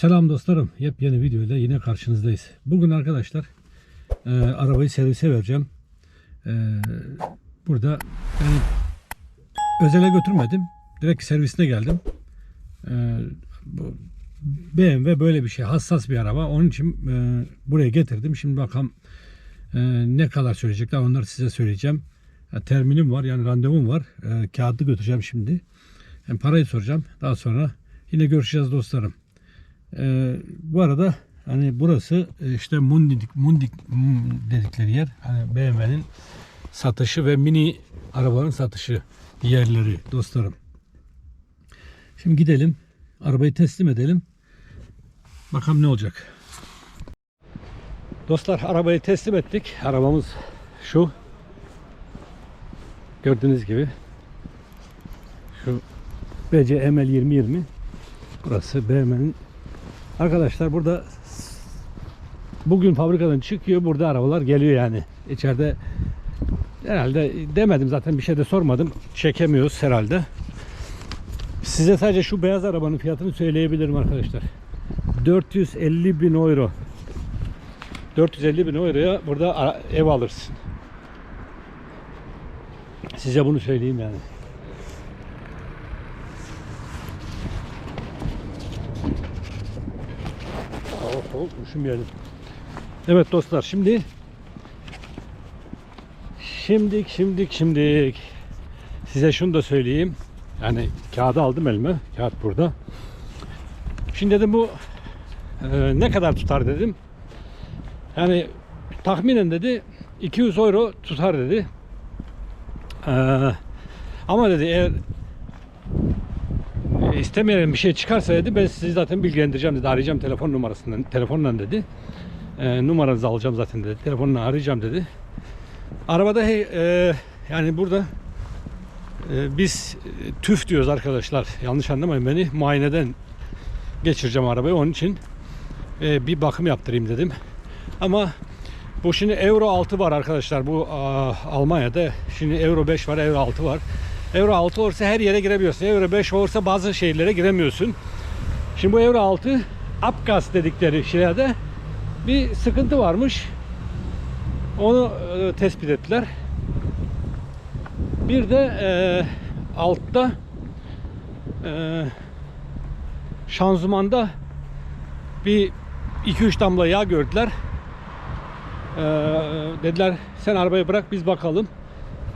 Selam dostlarım. Yepyeni videoyla yine karşınızdayız. Bugün arkadaşlar e, arabayı servise vereceğim. E, burada yani özele götürmedim. Direkt servisine geldim. E, bu BMW böyle bir şey. Hassas bir araba. Onun için e, buraya getirdim. Şimdi bakalım e, ne kadar söyleyecekler. Onları size söyleyeceğim. Ya, terminim var yani randevum var. E, kağıdı götüreceğim şimdi. Yani parayı soracağım. Daha sonra yine görüşeceğiz dostlarım. Ee, bu arada hani burası e, işte Mundik, Mundik dedikleri yer. Hani BMW'nin satışı ve mini arabanın satışı yerleri dostlarım. Şimdi gidelim. Arabayı teslim edelim. Bakalım ne olacak. Dostlar arabayı teslim ettik. Arabamız şu. Gördüğünüz gibi. Şu BC ML 2020. Burası BMW'nin Arkadaşlar burada bugün fabrikadan çıkıyor. Burada arabalar geliyor yani. İçeride herhalde demedim zaten bir şey de sormadım. Çekemiyoruz herhalde. Size sadece şu beyaz arabanın fiyatını söyleyebilirim arkadaşlar. 450 bin euro. 450 bin euroya burada ev alırsın. Size bunu söyleyeyim yani. Hop hop üşümeyelim. Evet dostlar şimdi şimdik şimdik şimdik size şunu da söyleyeyim. Yani kağıdı aldım elime. Kağıt burada. Şimdi dedim bu e, ne kadar tutar dedim. Yani tahminen dedi 200 euro tutar dedi. E, ama dedi eğer istemeyen bir şey çıkarsa dedi ben sizi zaten bilgilendireceğim dedi. Arayacağım telefon numarasından telefonla dedi. E, numaranızı alacağım zaten dedi. Telefonla arayacağım dedi. Arabada hey, e, yani burada e, biz e, TÜV diyoruz arkadaşlar. Yanlış anlamayın beni. Muayeneden geçireceğim arabayı. Onun için e, bir bakım yaptırayım dedim. Ama bu şimdi Euro 6 var arkadaşlar. Bu aa, Almanya'da şimdi Euro 5 var, Euro 6 var. Euro 6 olursa her yere girebiliyorsun. Euro 5 olursa bazı şehirlere giremiyorsun. Şimdi bu Euro 6 Apgas dedikleri şeylerde bir sıkıntı varmış. Onu e, tespit ettiler. Bir de e, altta e, şanzımanda bir 2-3 damla yağ gördüler. E, dediler sen arabayı bırak biz bakalım.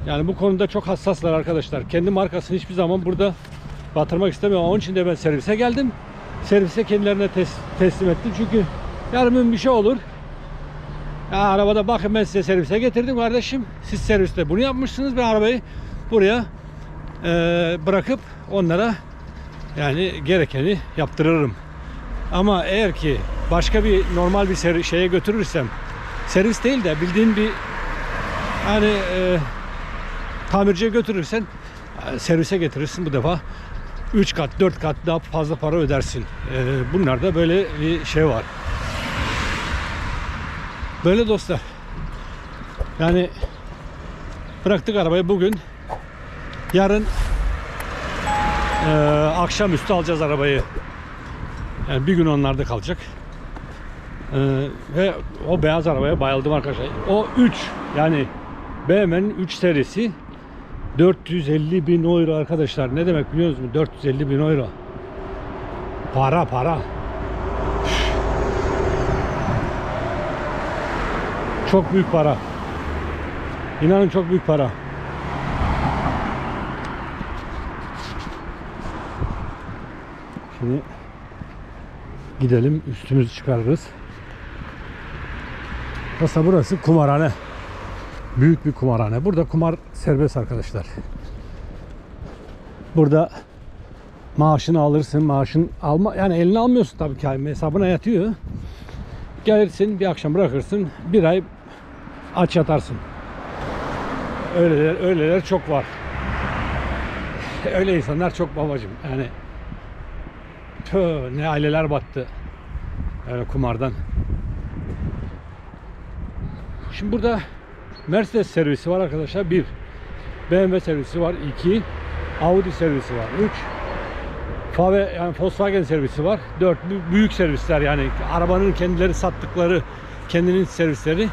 Yani bu konuda çok hassaslar arkadaşlar. Kendi markasını hiçbir zaman burada batırmak istemiyorum. Onun için de ben servise geldim. Servise kendilerine tes- teslim ettim. Çünkü yarın bir şey olur. Ya arabada bakın ben size servise getirdim kardeşim. Siz serviste bunu yapmışsınız. Ben arabayı buraya e, bırakıp onlara yani gerekeni yaptırırım. Ama eğer ki başka bir normal bir şeye götürürsem servis değil de bildiğin bir hani e, tamirciye götürürsen e, servise getirirsin bu defa 3 kat 4 kat daha fazla para ödersin. E, bunlarda böyle bir şey var. Böyle dostlar. Yani bıraktık arabayı bugün. Yarın e, akşamüstü alacağız arabayı. Yani bir gün onlarda kalacak. E, ve o beyaz arabaya bayıldım arkadaşlar. O 3 yani BMW'nin 3 serisi 450 bin euro arkadaşlar. Ne demek biliyor musunuz? 450 bin euro. Para para. Çok büyük para. İnanın çok büyük para. Şimdi gidelim üstümüzü çıkarırız. Aslında burası kumarhane. Büyük bir kumarhane. Burada kumar serbest arkadaşlar. Burada maaşını alırsın. Maaşın alma yani eline almıyorsun tabii ki hesabına yatıyor. Gelirsin bir akşam bırakırsın. Bir ay aç yatarsın. Öyleler, öyleler çok var. Öyle insanlar çok babacım. Yani tüh, ne aileler battı. Öyle kumardan. Şimdi burada Mercedes servisi var arkadaşlar. Bir. BMW servisi var. iki. Audi servisi var. Üç. VW yani Volkswagen servisi var. 4 büyük servisler yani arabanın kendileri sattıkları kendinin servisleri.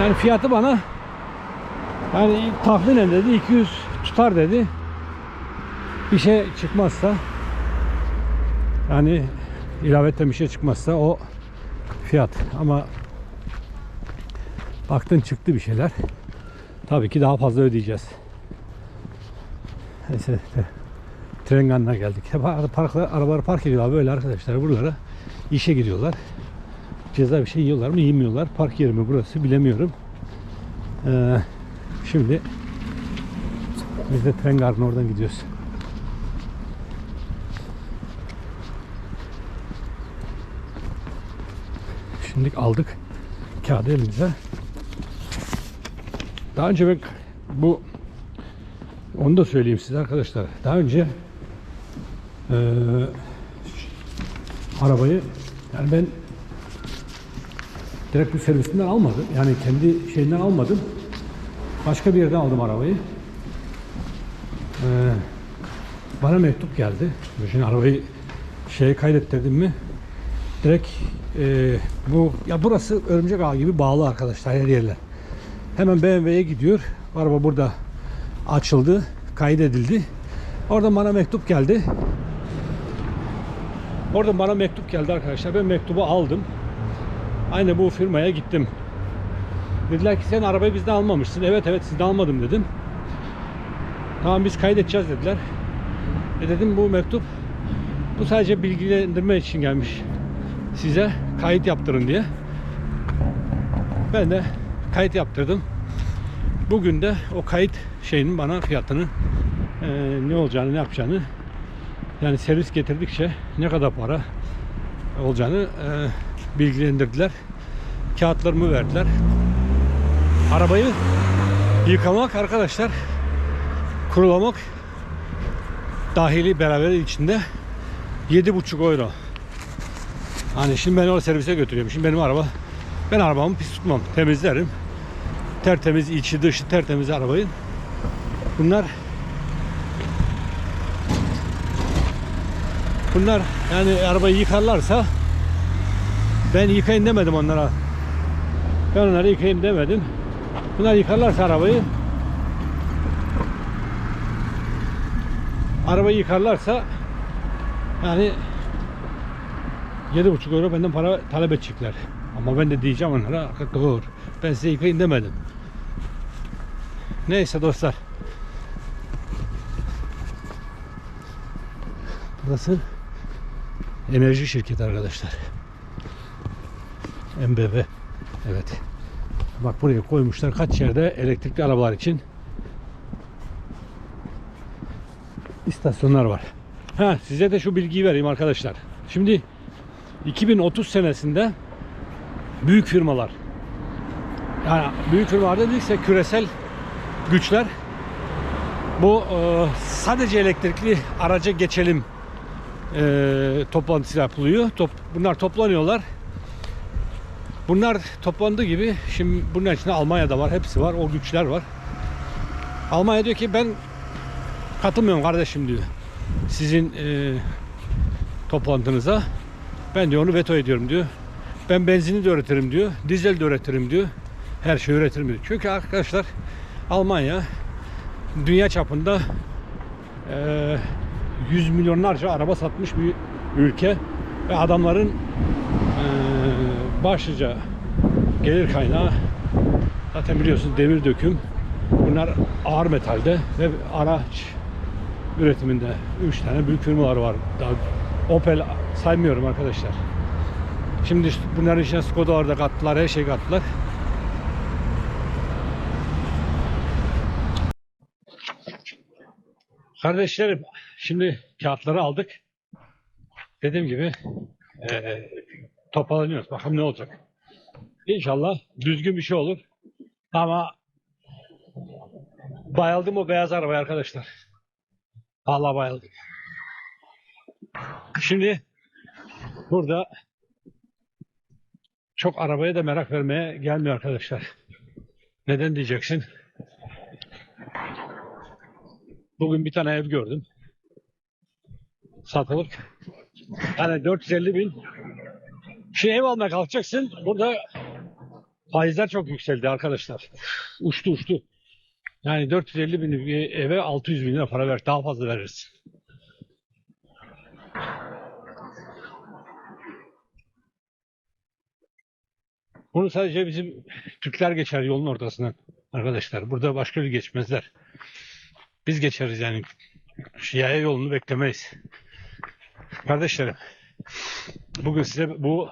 Yani fiyatı bana yani tahminen dedi 200 tutar dedi. Bir şey çıkmazsa yani ilaveten bir şey çıkmazsa o fiyat ama baktın çıktı bir şeyler. Tabii ki daha fazla ödeyeceğiz. Neyse tren ganına geldik. Hep ar- parkla, arabaları park ediyorlar böyle arkadaşlar buralara. işe gidiyorlar. Ceza bir şey yiyorlar mı yemiyorlar. Park yeri mi burası bilemiyorum. Ee, şimdi biz de tren garına oradan gidiyoruz. Şimdi aldık kağıdı elimize. Daha önce ben bu onu da söyleyeyim size arkadaşlar. Daha önce eee, arabayı yani ben direkt bu servisinden almadım. Yani kendi şeyinden almadım. Başka bir yerden aldım arabayı. Eee, bana mektup geldi. Şimdi arabayı şeye kaydettirdim mi direkt eee, bu ya burası örümcek ağı gibi bağlı arkadaşlar her yerler. Hemen BMW'ye gidiyor. Araba burada açıldı, kaydedildi. Oradan bana mektup geldi. Oradan bana mektup geldi arkadaşlar. Ben mektubu aldım. Aynı bu firmaya gittim. Dediler ki sen arabayı bizden almamışsın. Evet evet sizden almadım dedim. Tamam biz kaydedeceğiz dediler. E dedim bu mektup bu sadece bilgilendirme için gelmiş. Size kayıt yaptırın diye. Ben de kayıt yaptırdım. Bugün de o kayıt şeyinin bana fiyatını eee, ne olacağını ne yapacağını yani servis getirdikçe ne kadar para olacağını eee, bilgilendirdiler. Kağıtlarımı verdiler. Arabayı yıkamak arkadaşlar kurulamak dahili beraber içinde 7,5 euro. Hani şimdi ben o servise götürüyorum. Şimdi benim araba ben arabamı pis tutmam. Temizlerim. Tertemiz içi dışı tertemiz arabayı. Bunlar Bunlar yani arabayı yıkarlarsa ben yıkayın demedim onlara. Ben onlara yıkayın demedim. Bunlar yıkarlarsa arabayı arabayı yıkarlarsa yani 7,5 euro benden para talep edecekler. Ama ben de diyeceğim onlara dur ben size yıkayın demedim. Neyse dostlar. Burası enerji şirketi arkadaşlar. MBB. Evet. Bak buraya koymuşlar kaç yerde elektrikli arabalar için istasyonlar var. Ha size de şu bilgiyi vereyim arkadaşlar. Şimdi 2030 senesinde büyük firmalar yani büyük firmalar dedikse küresel güçler bu e, sadece elektrikli araca geçelim e, toplantısı yapılıyor. Top, bunlar toplanıyorlar. Bunlar toplandığı gibi şimdi bunun içinde Almanya'da var, hepsi var, o güçler var. Almanya diyor ki ben katılmıyorum kardeşim diyor. Sizin e, toplantınıza. Ben diyor onu veto ediyorum diyor. Ben benzini de üretirim diyor. Dizel de üretirim diyor. Her şeyi üretirim diyor. Çünkü arkadaşlar Almanya dünya çapında eee, yüz milyonlarca araba satmış bir ülke ve adamların eee, başlıca gelir kaynağı zaten biliyorsunuz demir döküm bunlar ağır metalde ve araç üretiminde 3 tane büyük firmalar var. Daha Opel saymıyorum arkadaşlar. Şimdi bunların içine Skoda'lar da kattılar, her şey kattılar. Kardeşlerim, şimdi kağıtları aldık. Dediğim gibi eee toparlanıyoruz. Bakalım ne olacak. İnşallah düzgün bir şey olur. Ama bayıldım o beyaz arabaya arkadaşlar. Vallahi bayıldım. Şimdi burada çok arabaya da merak vermeye gelmiyor arkadaşlar. Neden diyeceksin? Bugün bir tane ev gördüm. satılık. Yani 450 bin. Şimdi ev almaya kalkacaksın. Burada faizler çok yükseldi arkadaşlar. Uçtu uçtu. Yani 450 bin eve 600 bin lira para ver. Daha fazla veririz. Bunu sadece bizim Türkler geçer yolun ortasından arkadaşlar. Burada başka bir geçmezler. Biz geçeriz yani. Şu Yaya yolunu beklemeyiz. Kardeşlerim, bugün size bu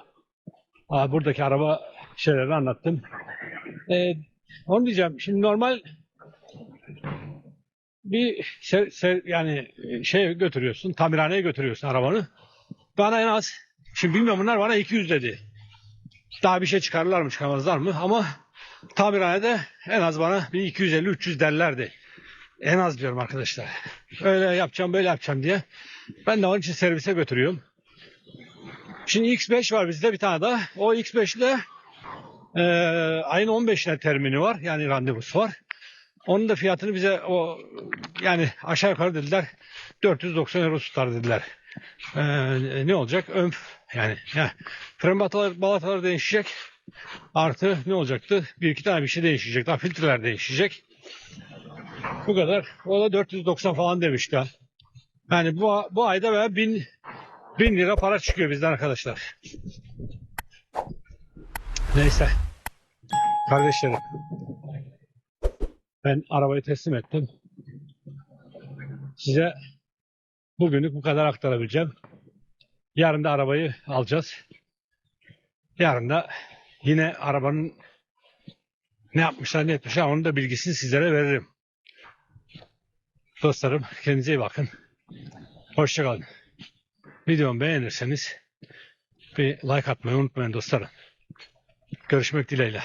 aa, buradaki araba şeylerini anlattım. Ee, onu diyeceğim. Şimdi normal bir se- se- yani şey götürüyorsun, tamirhaneye götürüyorsun arabanı. Bana en az, şimdi bilmiyorum bunlar bana 200 dedi. Daha bir şey çıkarırlar mı çıkarmazlar mı ama tamirhanede en az bana bir 250-300 derlerdi. En az diyorum arkadaşlar. Öyle yapacağım böyle yapacağım diye. Ben de onun için servise götürüyorum. Şimdi X5 var bizde bir tane daha. O X5'le e, ayın 15'ine termini var. Yani randevusu var. Onun da fiyatını bize o yani aşağı yukarı dediler 490 euro tutar dediler. E, ne olacak? Ön yani ya, fren balataları, balataları değişecek. Artı ne olacaktı? Bir iki tane bir şey değişecek. Daha filtreler değişecek. Bu kadar. O da 490 falan demişti. Yani bu, bu ayda böyle 1000 1000 lira para çıkıyor bizden arkadaşlar. Neyse. Kardeşlerim. Ben arabayı teslim ettim. Size bugünlük bu kadar aktarabileceğim. Yarın da arabayı alacağız. Yarın da yine arabanın ne yapmışlar ne etmişler onun da bilgisini sizlere veririm. Dostlarım kendinize iyi bakın. Hoşçakalın. Videomu beğenirseniz bir like atmayı unutmayın dostlarım. Görüşmek dileğiyle.